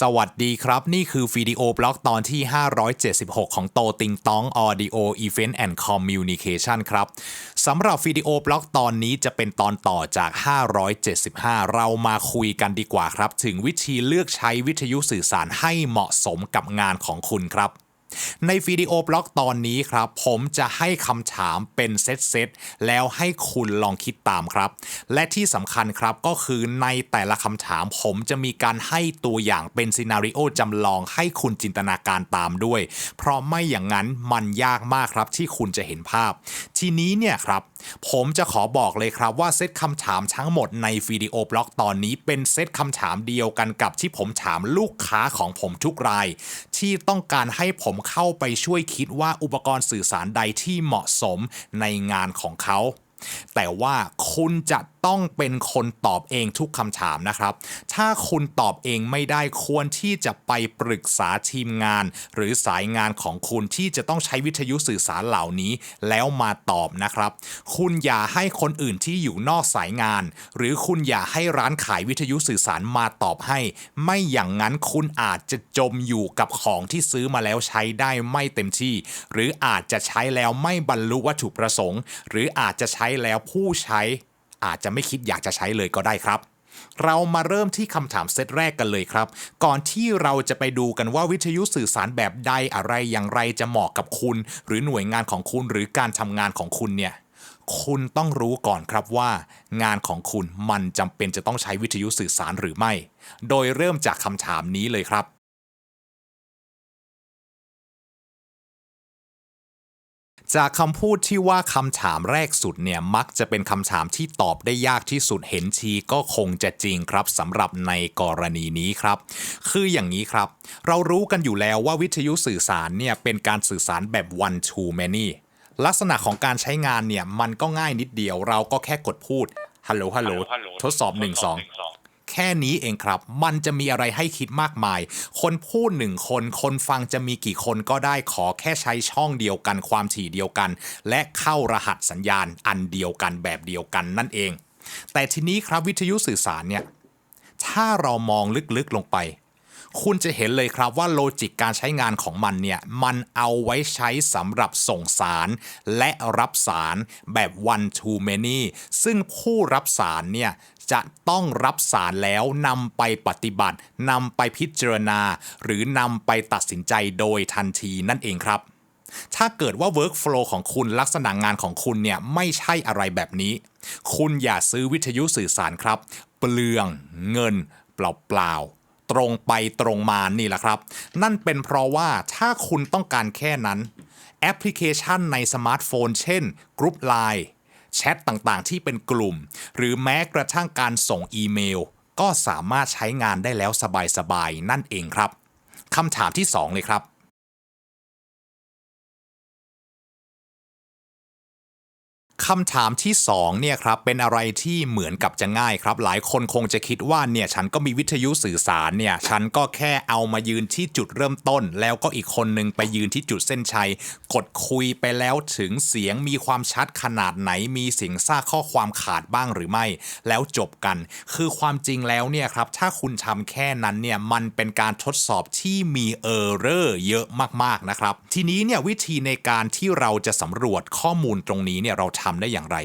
สวัสดีครับ นี่คือวิดีโอบล็อกตอนที่ 576 ของโตติงตอง Audio Event and Communication ครับสำหรับวิดีโอบล็อกตอนนี้จะเป็นตอนต่อจาก 575 เรามาคุยกันดีกว่าครับ ถึงวิธีเลือกใช้วิทยุสื่อสารให้เหมาะสมกับงานของคุณครับ ในวิดีโอบล็อกตอนนี้ครับ ผมจะให้คำถามเป็นเซตๆแล้วให้คุณลองคิดตามครับ และที่สำคัญครับก็คือในแต่ละคำถามผมจะมีการให้ตัวอย่างเป็นซีนารีโอจำลองให้คุณจินตนาการตามด้วย เพราะไม่อย่างนั้นมันยากมากครับที่คุณจะเห็นภาพ ทีนี้เนี่ยครับ ผมจะขอบอกเลยครับว่าเซตคำถามทั้งหมดในวิดีโอบล็อกตอนนี้เป็นเซตคำถามเดียวกันกับที่ผมถามลูกค้าของผมทุกราย ที่ต้องการให้ผมเข้าไปช่วยคิดว่าอุปกรณ์สื่อสารใดที่เหมาะสมในงานของเขา แต่ว่าคุณจะต้องเป็นคนตอบเองทุกคำถามนะครับ ถ้าคุณตอบเองไม่ได้ควรที่จะไปปรึกษาทีมงาน หรือสายงานของคุณที่จะต้องใช้วิทยุสื่อสารเหล่านี้ แล้วมาตอบนะครับ คุณอย่าให้คนอื่นที่อยู่นอกสายงาน หรือคุณอย่าให้ร้านขายวิทยุสื่อสารมาตอบให้ ไม่อย่างนั้นคุณอาจจะจมอยู่กับของที่ซื้อมาแล้วใช้ได้ไม่เต็มที่ หรืออาจจะใช้แล้วไม่บรรลุวัตถุประสงค์ หรืออาจจะใช้แล้วผู้ใช้อาจจะไม่คิดอยากจะใช้เลยก็ได้ครับ เรามาเริ่มที่คำถามเซตแรกกันเลยครับ ก่อนที่เราจะไปดูกันว่าวิทยุสื่อสารแบบใดอะไรอย่างไรจะเหมาะกับคุณ หรือหน่วยงานของคุณหรือการทำงานของคุณเนี่ยคุณต้องรู้ก่อนครับว่า งานของคุณมันจำเป็นจะต้องใช้วิทยุสื่อสารหรือไม่ โดยเริ่มจากคำถามนี้เลยครับ จากคำพูดที่ว่าคำถามแรกสุดเนี่ยมักจะเป็นคำถามที่ตอบได้ยากที่สุดเห็นทีก็คงจะจริงครับสำหรับในกรณีนี้ครับ คืออย่างนี้ครับ เรารู้กันอยู่แล้วว่าวิทยุสื่อสารเนี่ยเป็นการสื่อสารแบบ one to many ลักษณะของการใช้งานเนี่ยมันก็ง่ายนิดเดียวเราก็แค่กดพูดฮัลโหลฮัลโหลทดสอบ 1 2 แค่นี้เองครับ มันจะมีอะไรให้คิดมากมาย คนพูดหนึ่งคน คนฟังจะมีกี่คนก็ได้ขอแค่ใช้ช่องเดียวกันความถี่เดียวกัน และเข้ารหัสสัญญาณอันเดียวกันแบบเดียวกันนั่นเอง แต่ทีนี้ครับวิทยุสื่อสารเนี่ยถ้าเรามองลึกๆลงไป คุณจะเห็นเลยครับว่าโลจิกการใช้งานของมันเนี่ยมันเอาไว้ใช้สำหรับส่งสารและรับสารแบบ one to many ซึ่งผู้รับสารเนี่ย จะต้องรับสารแล้วนำไปปฏิบัตินำไปพิจารณา หรือนำไปตัดสินใจโดยทันทีนั่นเองครับ ถ้าเกิดว่า workflow ของคุณลักษณะงานของคุณเนี่ยไม่ใช่อะไรแบบนี้ คุณอย่าซื้อวิทยุสื่อสารครับ เปลืองเงิน เปล่าๆตรงไปตรงมานี่แหละครับ นั่นเป็นเพราะว่าถ้าคุณต้องการแค่นั้น แอปพลิเคชันในสมาร์ทโฟน เช่น Group Line แชทต่างๆ ที่เป็นกลุ่ม หรือแม้กระทั่งการส่งอีเมล ก็สามารถใช้งานได้แล้วสบายๆ นั่นเองครับคำถามที่ 2 เลยครับ คำถามที่2เนี่ยครับเป็นอะไรที่เหมือนกับจะง่ายครับ หลายคนคงจะคิดว่าเนี่ยฉันก็มีวิทยุสื่อสารเนี่ยฉันก็แค่เอามายืนที่จุดเริ่มต้น แล้วก็อีกคนนึงไปยืนที่จุดเส้นชัย กดคุยไปแล้วถึงเสียงมีความชัดขนาดไหนมีเสียงซ่าข้อความขาดบ้างหรือไม่ แล้วจบกัน คือความจริงแล้วเนี่ยครับถ้าคุณทำแค่นั้นเนี่ยมันเป็นการทดสอบที่มีเออร์เรอร์เยอะมากๆนะครับ ทีนี้เนี่ยวิธีในการที่เราจะสำรวจข้อมูลตรงนี้เนี่ยเราทำได้อย่างไร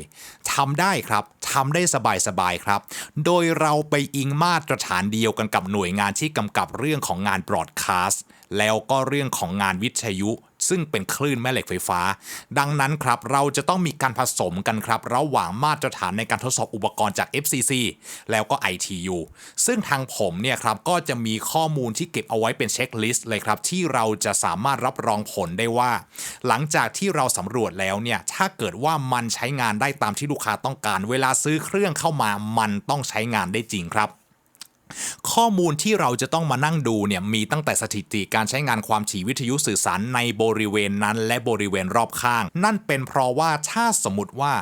ทำได้ครับทำได้สบายๆครับ โดยเราไปอิงมาตรฐานเดียวกันกับหน่วยงานที่กำกับเรื่องของงานบรอดคาสต์แล้วก็เรื่องของงานวิทยุ ซึ่งเป็นคลื่นแม่เหล็กไฟฟ้า ดังนั้นครับเราจะต้องมีการผสมกันครับ ระหว่างมาตรฐานในการทดสอบอุปกรณ์จาก FCC แล้วก็ ITU ซึ่งทางผมเนี่ยครับก็จะมีข้อมูลที่เก็บเอาไว้เป็นเช็คลิสต์เลยครับ ที่เราจะสามารถรับรองผลได้ว่า หลังจากที่เราสำรวจแล้วเนี่ยถ้าเกิดว่ามันใช้งานได้ตามที่ลูกค้าต้องการ เวลาซื้อเครื่องเข้ามามันต้องใช้งานได้จริงครับ ข้อมูลที่เราจะต้องมานั่งดูเนี่ยมีตั้งแต่สถิติการใช้งานความถี่วิทยุสื่อสารในบริเวณนั้น และบริเวณรอบข้าง นั่นเป็นเพราะว่าถ้าสมมติว่า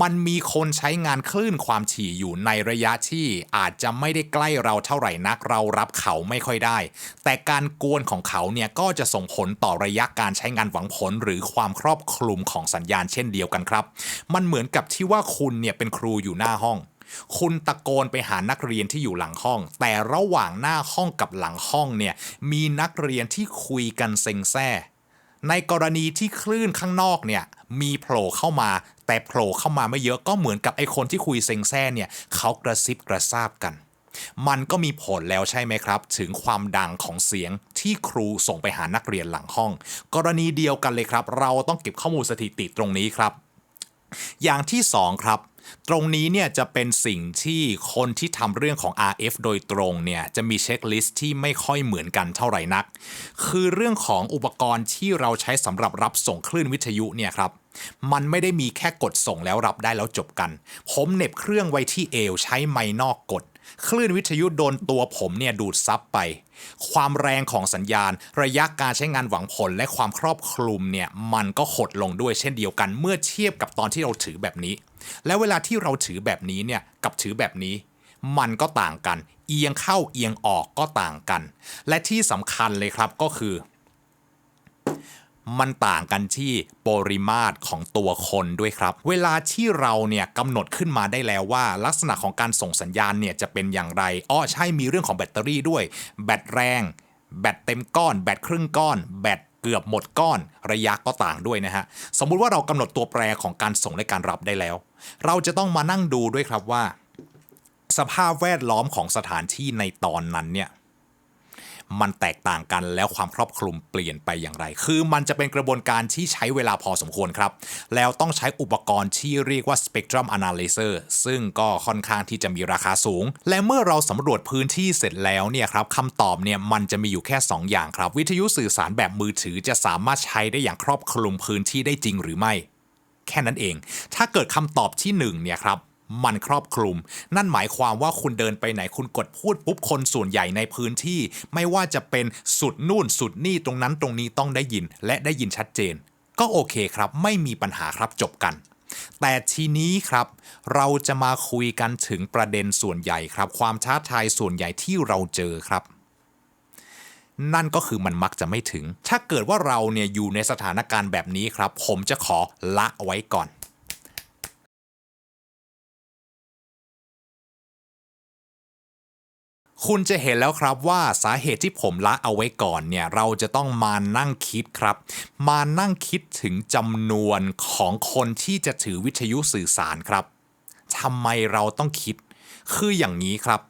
มันมีคนใช้งานคลื่นความถี่อยู่ในระยะที่อาจจะไม่ได้ใกล้เราเท่าไหร่นัก เรารับเขาไม่ค่อยได้ แต่การกวนของเขาเนี่ยก็จะส่งผลต่อระยะการใช้งานหวังผล หรือความครอบคลุมของสัญญาณเช่นเดียวกันครับ มันเหมือนกับที่ว่าคุณเนี่ยเป็นครูอยู่หน้าห้อง คุณตะโกนไปหานักเรียนที่อยู่หลังห้อง แต่ระหว่างหน้าห้องกับหลังห้องเนี่ยมีนักเรียนที่คุยกันเซ็งแซ่ในกรณีที่คลื่นข้างนอกเนี่ยมีโผล่เข้ามา แต่โผล่เข้ามาไม่เยอะก็เหมือนกับไอคนที่คุยเซ็งแซ่เนี่ยเขากระซิบกระซาบกัน มันก็มีผลแล้วใช่ไหมครับ ถึงความดังของเสียงที่ครูส่งไปหานักเรียนหลังห้อง กรณีเดียวกันเลยครับ เราต้องเก็บข้อมูลสถิติตรงนี้ครับ อย่างที่ 2 ครับ ตรงนี้เนี่ยจะเป็นสิ่งที่คนที่ทำเรื่องของ RF โดยตรงเนี่ยจะมีเช็คลิสต์ที่ไม่ค่อยเหมือนกันเท่าไหร่นัก คือเรื่องของอุปกรณ์ที่เราใช้สำหรับรับส่งคลื่นวิทยุเนี่ยครับมันไม่ได้มีแค่กดส่งแล้วรับได้แล้วจบกัน ผมเน็บเครื่องไว้ที่เอวใช้ไม้นอกกด คลื่นวิทยุโดนตัวผมเนี่ยดูดซับไป ความแรงของสัญญาณ ระยะการใช้งานหวังผลและความครอบคลุมเนี่ยมันก็หดลงด้วยเช่นเดียวกัน เมื่อเทียบกับตอนที่เราถือแบบนี้ แล้วเวลาที่เราถือแบบนี้เนี่ยกับถือแบบนี้ มันก็ต่างกัน เอียงเข้าเอียงออกก็ต่างกัน และที่สำคัญเลยครับก็คือ มันต่างกันที่ปริมาตรของตัวคนด้วยครับ เวลาที่เราเนี่ยกำหนดขึ้นมาได้แล้วว่า ลักษณะของการส่งสัญญาณเนี่ยจะเป็นอย่างไรอ้อใช่มีเรื่องของแบตเตอรี่ด้วย แบตแรง แบตเต็มก้อน แบตครึ่งก้อน แบตเกือบหมดก้อนระยะก็ต่างด้วยนะฮะ สมมุติว่าเรากำหนดตัวแปรของการส่งและการรับได้แล้ว เราจะต้องมานั่งดูด้วยครับว่า สภาพแวดล้อมของสถานที่ในตอนนั้นเนี่ย มันแตกต่างกันแล้วความครอบคลุมเปลี่ยนไปอย่างไร คือมันจะเป็นกระบวนการที่ใช้เวลาพอสมควรครับ แล้วต้องใช้อุปกรณ์ที่เรียกว่า Spectrum Analyzer ซึ่งก็ค่อนข้างที่จะมีราคาสูง และเมื่อเราสำรวจพื้นที่เสร็จแล้วเนี่ยครับคำตอบเนี่ยมันจะมีอยู่แค่ 2 อย่างครับ วิทยุสื่อสารแบบมือถือจะสามารถใช้ได้อย่างครอบคลุมพื้นที่ได้จริงหรือไม่ แค่นั้นเอง ถ้าเกิดคำตอบที่1เนี่ยครับ มันครอบคลุม นั่นหมายความว่าคุณเดินไปไหนคุณกดพูดปุ๊บคนส่วนใหญ่ในพื้นที่ ไม่ว่าจะเป็นสุดนู่นสุดนี่ตรงนั้นตรงนี้ต้องได้ยิน และได้ยินชัดเจน ก็โอเคครับ ไม่มีปัญหาครับจบกัน แต่ทีนี้ครับ เราจะมาคุยกันถึงประเด็นส่วนใหญ่ครับ ความท้าทายส่วนใหญ่ที่เราเจอครับนั่นก็คือมันมักจะไม่ถึง ถ้าเกิดว่าเราเนี่ยอยู่ในสถานการณ์แบบนี้ครับ ผมจะขอละไว้ก่อน คุณจะเห็นแล้วครับว่าสาเหตุที่ผมละเอาไว้ก่อนเนี่ยเราจะต้องมานั่งคิดครับ มานั่งคิดถึงจำนวนของคนที่จะถือวิทยุสื่อสารครับทำไมเราต้องคิด คืออย่างนี้ครับ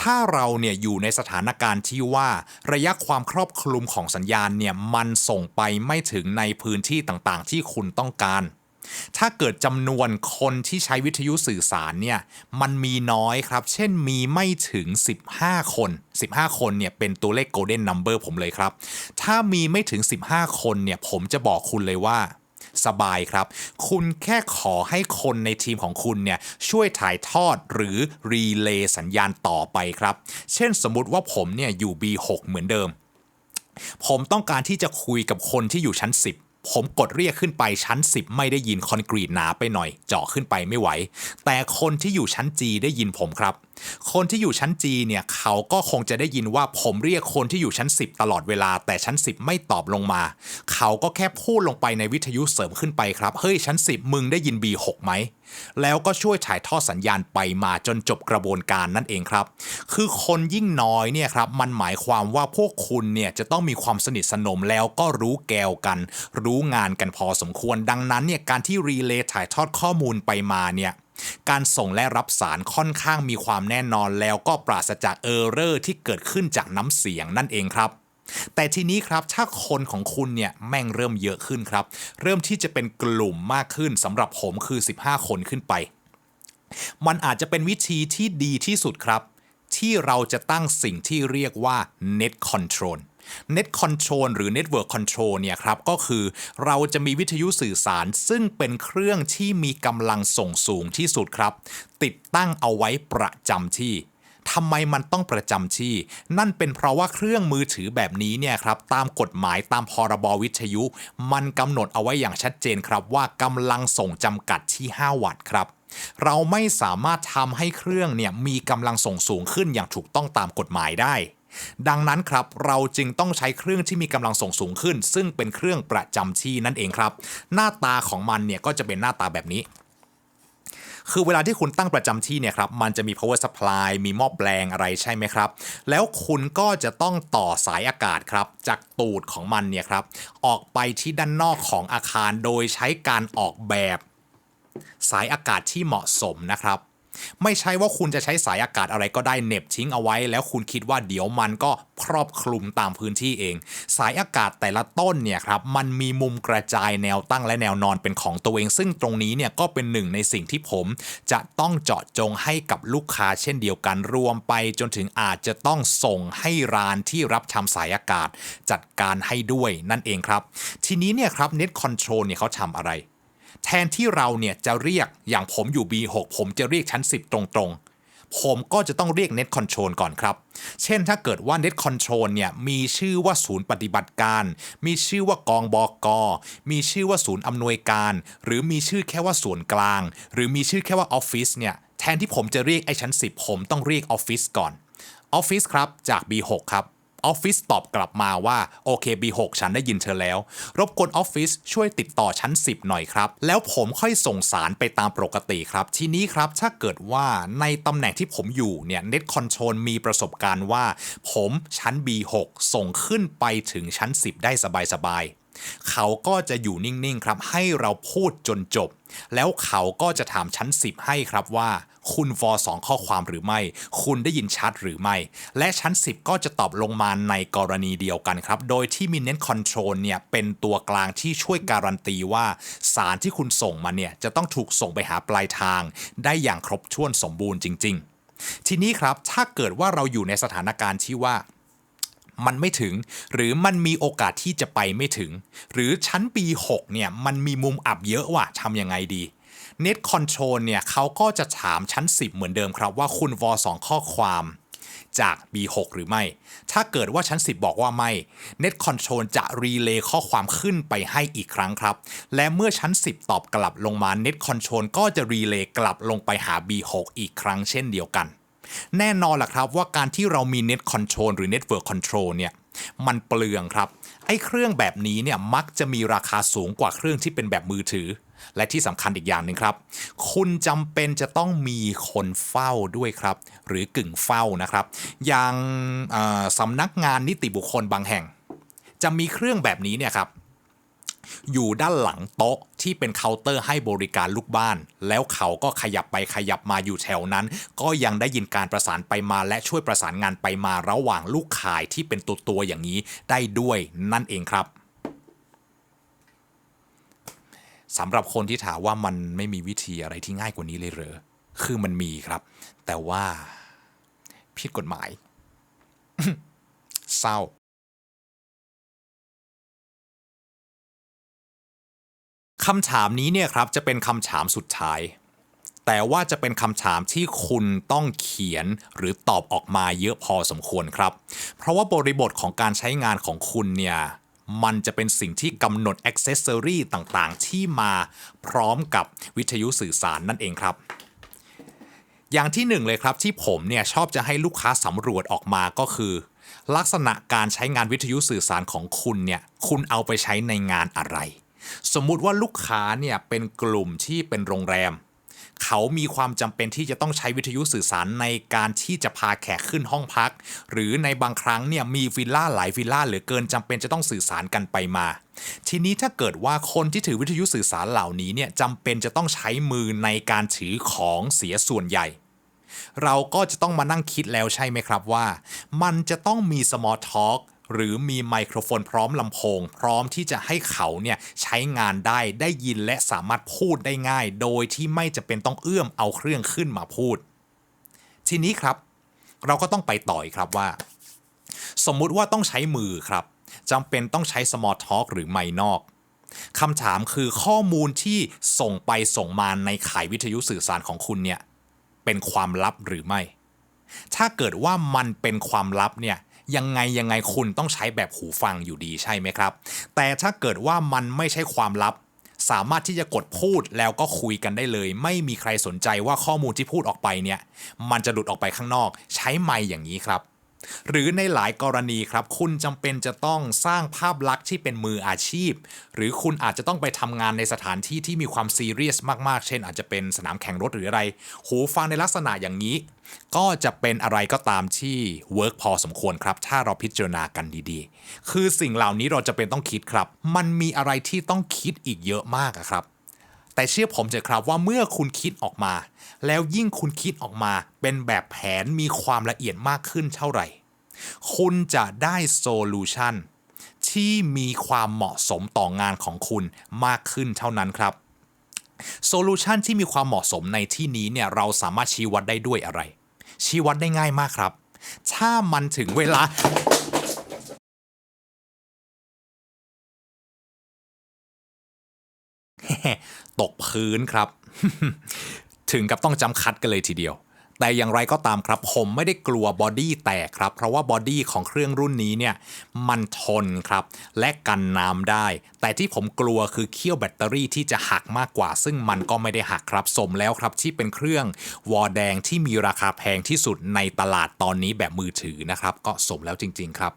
ถ้าเราเนี่ยอยู่ในสถานการณ์ที่ว่าระยะความครอบคลุมของสัญญาณเนี่ยมันส่งไปไม่ถึงในพื้นที่ต่างๆ ที่คุณต้องการ ถ้าเกิดจำนวนคนที่ใช้วิทยุสื่อสารเนี่ยมันมีน้อยครับ เช่นมีไม่ถึง 15 คน 15 คนเนี่ยเป็นตัวเลข golden number ผมเลยครับ ถ้ามีไม่ถึง 15 คนเนี่ยผมจะบอกคุณเลยว่าสบายครับ คุณแค่ขอให้คนในทีมของคุณเนี่ยช่วยถ่ายทอดหรือรีเลย์สัญญาณต่อไปครับ เช่นสมมุติว่าผมเนี่ยอยู่ B6 เหมือนเดิม ผมต้องการที่จะคุยกับคนที่อยู่ชั้น 10 ผมกดเรียกขึ้นไปชั้น 10 ไม่ได้ยินคอนกรีตหนาไปหน่อย เจาะขึ้นไปไม่ไหว แต่คนที่อยู่ชั้นจีได้ยินผมครับ คนที่อยู่ชั้น G เนี่ยเขาก็คงจะได้ยินว่าผมเรียกคนที่อยู่ชั้น 10 ตลอดเวลา แต่ชั้น 10 ไม่ตอบลงมา เขาก็แค่พูดลงไปในวิทยุเสริมขึ้นไปครับ เฮ้ยชั้น 10 มึงได้ยิน B6 ไหมแล้วก็ช่วยถ่ายทอดสัญญาณไปมาจนจบกระบวนการนั่นเองครับ คือคนยิ่งน้อยเนี่ยครับมันหมายความว่าพวกคุณเนี่ยจะต้องมีความสนิทสนมแล้วก็รู้แกวกัน รู้งานกันพอสมควร ดังนั้นเนี่ยการที่รีเลย์ถ่ายทอดข้อมูลไปมาเนี่ย การส่งและรับสารค่อนข้างมีความแน่นอนแล้วก็ปราศจากเออร์เรอร์ที่เกิดขึ้นจากน้ำเสียงนั่นเองครับแต่ทีนี้ครับถ้าคนของคุณเนี่ยแม่งเริ่มเยอะขึ้นครับ เริ่มที่จะเป็นกลุ่มมากขึ้นสำหรับผมคือ 15 คนขึ้นไป มันอาจจะเป็นวิธีที่ดีที่สุดครับ ที่เราจะตั้งสิ่งที่เรียกว่า net control net control หรือ network control เนี่ยครับก็คือเราจะมีวิทยุสื่อสารซึ่งเป็นเครื่องที่มีกำลังส่งสูงที่สุดครับ ติดตั้งเอาไว้ประจำที่ทำไมมันต้องประจำที่ นั่นเป็นเพราะว่าเครื่องมือถือแบบนี้เนี่ยครับตามกฎหมายตามพรบวิทยุ มันกำหนดเอาไว้อย่างชัดเจนครับว่ากำลังส่งจำกัดที่ 5 วัตต์ครับ เราไม่สามารถทำให้เครื่องเนี่ยมีกำลังส่งสูงขึ้นอย่างถูกต้องตามกฎหมายได้ ดังนั้นครับเราจึงต้องใช้เครื่องที่มีกำลังส่งสูงขึ้น ซึ่งเป็นเครื่องประจำที่นั่นเองครับ หน้าตาของมันเนี่ยก็จะเป็นหน้าตาแบบนี้คือเวลาที่คุณตั้งประจำที่เนี่ยครับมันจะมี power supply มีหม้อแปลงอะไรใช่ไหมครับ แล้วคุณก็จะต้องต่อสายอากาศครับ จากตูดของมันเนี่ยครับ ออกไปที่ด้านนอกของอาคารโดยใช้การออกแบบ สายอากาศที่เหมาะสมนะครับ ไม่ใช่ว่าคุณจะใช้สายอากาศอะไรก็ได้เน็บทิ้งเอาไว้ แล้วคุณคิดว่าเดี๋ยวมันก็ครอบคลุมตามพื้นที่เอง สายอากาศแต่ละต้นเนี่ยครับมันมีมุมกระจายแนวตั้งและแนวนอนเป็นของตัวเอง ซึ่งตรงนี้เนี่ยก็เป็นหนึ่งในสิ่งที่ผม จะต้องเจาะจงให้กับลูกค้าเช่นเดียวกันรวมไป จนถึงอาจจะต้องส่งให้ร้านที่รับทำสายอากาศ จัดการให้ด้วยนั่นเองครับ ทีนี้เนี่ยครับ Net Control เนี่ยเขาทำอะไร แทนที่เราเนี่ยจะเรียกอย่างผมอยู่ B6 ผมจะเรียกชั้น 10 ตรงๆ ผมก็จะต้องเรียก Net Control ก่อนครับ เช่นถ้าเกิดว่า Net Control เนี่ยมีชื่อว่าศูนย์ปฏิบัติการ มีชื่อว่ากองบอกอมีชื่อว่าศูนย์อำนวยการ หรือมีชื่อแค่ว่าส่วนกลาง หรือมีชื่อแค่ว่าออฟฟิศเนี่ยแทนที่ผมจะเรียกไอ้ชั้น 10 ผมต้องเรียกออฟฟิศก่อนออฟฟิศครับจาก B6 ครับ ออฟฟิศตอบกลับมาว่าโอเค B6 ฉันได้ยินเธอแล้ว รบกวนออฟฟิศช่วยติดต่อชั้น 10 หน่อยครับ แล้วผมค่อยส่งสารไปตามปกติครับ ทีนี้ครับถ้าเกิดว่าในตำแหน่งที่ผมอยู่เนี่ยเน็ตคอนโทรลมีประสบการณ์ว่า ผมชั้น B6 ส่งขึ้นไปถึงชั้น 10 ได้สบายๆ เขาก็จะอยู่นิ่งๆครับให้เราพูดจนจบ แล้วเขาก็จะถามชั้น 10 ให้ครับว่าคุณวอสองข้อความหรือไม่ คุณได้ยินชัดหรือไม่ และชั้น 10 ก็จะตอบลงมาในกรณีเดียวกันครับ โดยที่มีเน้นคอนโทรลเนี่ยเป็นตัวกลางที่ช่วยการันตีว่า สารที่คุณส่งมาเนี่ยจะต้องถูกส่งไปหาปลายทาง ได้อย่างครบถ้วนสมบูรณ์จริง ๆ ทีนี้ครับถ้าเกิดว่าเราอยู่ในสถานการณ์ที่ว่า มันไม่ถึง หรือมันมีโอกาสที่จะไปไม่ถึง หรือชั้น B6 เนี่ย มันมีมุมอับเยอะว่ะทำยังไงดี Net Control เนี่ยเขาก็จะถามชั้น 10 เหมือนเดิมครับว่าคุณวอ2ข้อความจาก B6 หรือไม่ ถ้าเกิดว่าชั้น 10 บอกว่าไม่ Net Control จะรีเลย์ข้อความขึ้นไปให้อีกครั้งครับ และเมื่อชั้น 10 ตอบกลับลงมา Net Control ก็จะรีเลย์กลับลงไปหา B6 อีกครั้งเช่นเดียวกัน แน่นอนล่ะครับว่าการที่เรามี Net Control หรือ Network Control เนี่ยมันเปลืองครับ ไอ้เครื่องแบบนี้เนี่ยมักจะมีราคาสูงกว่าเครื่องที่เป็นแบบมือถือ และที่สำคัญอีกอย่างหนึ่งครับ คุณจำเป็นจะต้องมีคนเฝ้าด้วยครับ หรือกึ่งเฝ้านะครับ อย่างสำนักงานนิติบุคคลบางแห่ง จะมีเครื่องแบบนี้เนี่ยครับ อยู่ด้านหลังโต๊ะที่เป็นเคาน์เตอร์ให้บริการลูกบ้าน แล้วเขาก็ขยับไปขยับมาอยู่แถวนั้น ก็ยังได้ยินการประสานไปมาและช่วยประสานงานไปมาระหว่างลูกขายที่เป็นตัวตัวอย่างนี้ได้ด้วยนั่นเองครับสำหรับคนที่ถามว่ามันไม่มีวิธีอะไรที่ง่ายกว่านี้เลยเหรอคือมันมีครับ แต่ว่าผิดกฎหมาย เศร้า คำถามนี้เนี่ยครับจะเป็นคำถามสุดท้าย แต่ว่าจะเป็นคำถามที่คุณต้องเขียนหรือตอบออกมาเยอะพอสมควรครับ เพราะว่าบริบทของการใช้งานของคุณเนี่ยมันจะเป็นสิ่งที่กำหนดอ็อกเซสซอรีต่างๆ ที่มาพร้อมกับวิทยุสื่อสารนั่นเองครับ อย่างที่หนึ่งเลยครับที่ผมเนี่ยชอบจะให้ลูกค้าสำรวจออกมาก็คือ ลักษณะการใช้งานวิทยุสื่อสารของคุณเนี่ยคุณเอาไปใช้ในงานอะไร สมมุติว่าลูกค้าเนี่ยเป็นกลุ่มที่เป็นโรงแรม เขามีความจำเป็นที่จะต้องใช้วิทยุสื่อสารในการที่จะพาแขกขึ้นห้องพัก หรือในบางครั้งเนี่ยมีวิลล่าหลายวิลล่าเหลือเกินจำเป็นจะต้องสื่อสารกันไปมา ทีนี้ถ้าเกิดว่าคนที่ถือวิทยุสื่อสารเหล่านี้เนี่ยจำเป็นจะต้องใช้มือในการถือของเสียส่วนใหญ่เราก็จะต้องมานั่งคิดแล้วใช่ไหมครับว่า มันจะต้องมี small talk หรือมีไมโครโฟนพร้อมลำโพง พร้อมที่จะให้เขาเนี่ยใช้งานได้ได้ยินและสามารถพูดได้ง่าย โดยที่ไม่จะเป็นต้องเอื้อมเอาเครื่องขึ้นมาพูด ทีนี้ครับ เราก็ต้องไปต่ออีกครับว่า สมมุติว่าต้องใช้มือครับจำเป็นต้องใช้ small talk หรือไมนอกคำถามคือข้อมูลที่ส่งไปส่งมาในข่ายวิทยุสื่อสารของคุณเนี่ยเป็นความลับหรือไม่ ถ้าเกิดว่ามันเป็นความลับเนี่ย ยังไงยังไงคุณต้องใช้แบบหูฟังอยู่ดีใช่ไหมครับ แต่ถ้าเกิดว่ามันไม่ใช่ความลับ สามารถที่จะกดพูดแล้วก็คุยกันได้เลย ไม่มีใครสนใจว่าข้อมูลที่พูดออกไปเนี่ย มันจะหลุดออกไปข้างนอก ใช้ไมค์อย่างนี้ครับ หรือในหลายกรณีครับ คุณจำเป็นจะต้องสร้างภาพลักษณ์ที่เป็นมืออาชีพ หรือคุณอาจจะต้องไปทำงานในสถานที่ที่มีความซีเรียสมากๆ เช่นอาจจะเป็นสนามแข่งรถหรืออะไร หูฟังในลักษณะอย่างนี้ ก็จะเป็นอะไรก็ตามที่เวิร์กพอสมควรครับ ถ้าเราพิจารณากันดีๆ คือสิ่งเหล่านี้เราจะเป็นต้องคิดครับ มันมีอะไรที่ต้องคิดอีกเยอะมากครับ แต่เชื่อผมเถอะครับว่าเมื่อคุณคิดออกมา แล้วยิ่งคุณคิดออกมา เป็นแบบแผนมีความละเอียดมากขึ้นเท่าไหร่ คุณจะได้โซลูชันที่มีความเหมาะสมต่องานของคุณมากขึ้นเท่านั้นครับโซลูชันที่มีความเหมาะสมในที่นี้เนี่ยเราสามารถชี้วัดได้ด้วยอะไร ชี้วัดได้ง่ายมากครับ ถ้ามันถึงเวลา ตกพื้นครับ ถึงกับต้องจำคัดกันเลยทีเดียว แต่อย่างไรก็ตามครับผมไม่ได้กลัวบอดี้แตกครับ เพราะว่าบอดี้ของเครื่องรุ่นนี้เนี่ยมันทนครับ และกันน้ำได้ แต่ที่ผมกลัวคือเขี้ยวแบตเตอรี่ที่จะหักมากกว่า ซึ่งมันก็ไม่ได้หักครับ สมแล้วครับที่เป็นเครื่องวอแดงที่มีราคาแพงที่สุดในตลาดตอนนี้แบบมือถือนะครับ ก็สมแล้วจริง ๆ ครับ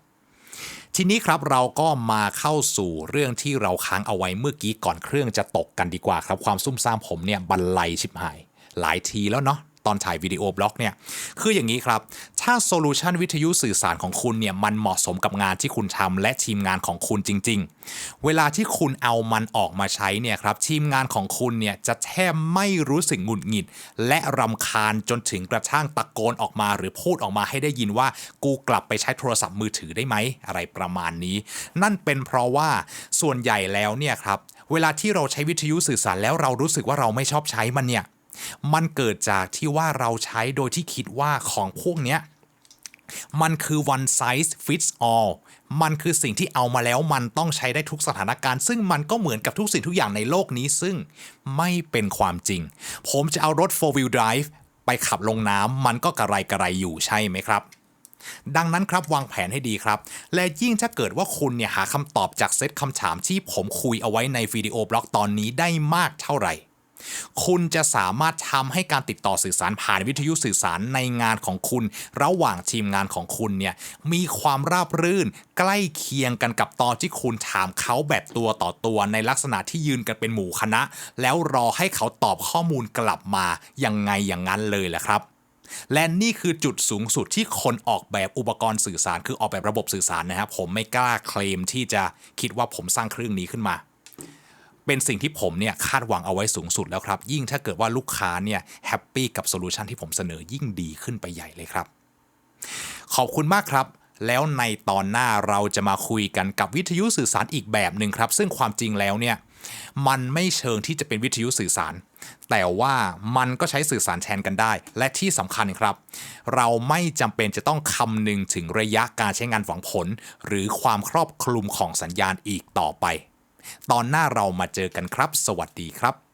ทีนี้ครับเราก็มาเข้าสู่เรื่องที่เราค้างเอาไว้เมื่อกี้ก่อนเครื่องจะตกกันดีกว่าครับ ความซุ่มซ่ามผมเนี่ยบันไลชิบหาย หลายทีแล้วเนาะ ตอนถ่ายวิดีโอบล็อกเนี่ยคืออย่างนี้ครับ ถ้าโซลูชันวิทยุสื่อสารของคุณเนี่ยมันเหมาะสมกับงานที่คุณทำและทีมงานของคุณจริง ๆ เวลาที่คุณเอามันออกมาใช้เนี่ยครับทีมงานของคุณเนี่ยจะแทบไม่รู้สึกหงุดหงิด และรำคาญจนถึงกระทั่งตะโกนออกมา หรือพูดออกมาให้ได้ยินว่ากูกลับไปใช้โทรศัพท์มือถือได้ไหมอะไรประมาณนี้ นั่นเป็นเพราะว่าส่วนใหญ่แล้วเนี่ยครับเวลาที่เราใช้วิทยุสื่อสารแล้วเรารู้สึกว่าเราไม่ชอบใช้มันเนี่ย มันเกิดจากที่ว่าเราใช้โดยที่คิดว่าของพวกเนี้ยมันคือ one size fits all มันคือสิ่งที่เอามาแล้วมันต้องใช้ได้ทุกสถานการณ์ ซึ่งมันก็เหมือนกับทุกสิ่งทุกอย่างในโลกนี้ซึ่งไม่เป็นความจริง ผมจะเอารถ four wheel drive ไปขับลงน้ำมันก็กระไรกระไรอยู่ใช่ไหมครับ ดังนั้นครับวางแผนให้ดีครับ และยิ่งถ้าเกิดว่าคุณเนี่ยหาคำตอบจากเซตคำถามที่ผมคุยเอาไว้ในวิดีโอบล็อกตอนนี้ได้มากเท่าไหร่ คุณจะสามารถทำให้การติดต่อสื่อสารผ่านวิทยุสื่อสารในงานของคุณ ระหว่างทีมงานของคุณเนี่ยมีความราบรื่นใกล้เคียงกันกับตอนที่คุณถามเขาแบบตัวต่อตัวในลักษณะที่ยืนกันเป็นหมู่คณะ แล้วรอให้เขาตอบข้อมูลกลับมายังไงอย่างนั้นเลยแหละครับและนี่คือจุดสูงสุดที่คนออกแบบอุปกรณ์สื่อสาร คือออกแบบระบบสื่อสารนะครับผมไม่กล้าเคลมที่จะคิดว่าผมสร้างเครื่องนี้ขึ้นมา เป็นสิ่งที่ผมเนี่ยคาดหวังเอาไว้สูงสุดแล้วครับ ยิ่งถ้าเกิดว่าลูกค้าเนี่ยแฮปปี้กับโซลูชันที่ผมเสนอยิ่งดีขึ้นไปใหญ่เลยครับ ขอบคุณมากครับแล้วในตอนหน้าเราจะมาคุยกันกับวิทยุสื่อสารอีกแบบหนึ่งครับ ซึ่งความจริงแล้วเนี่ยมันไม่เชิงที่จะเป็นวิทยุสื่อสาร แต่ว่ามันก็ใช้สื่อสารแทนกันได้ และที่สำคัญครับ เราไม่จำเป็นจะต้องคำนึงถึงระยะการใช้งานหวังผล หรือความครอบคลุมของสัญญาณอีกต่อไป ตอนหน้าเรามาเจอกันครับ สวัสดีครับ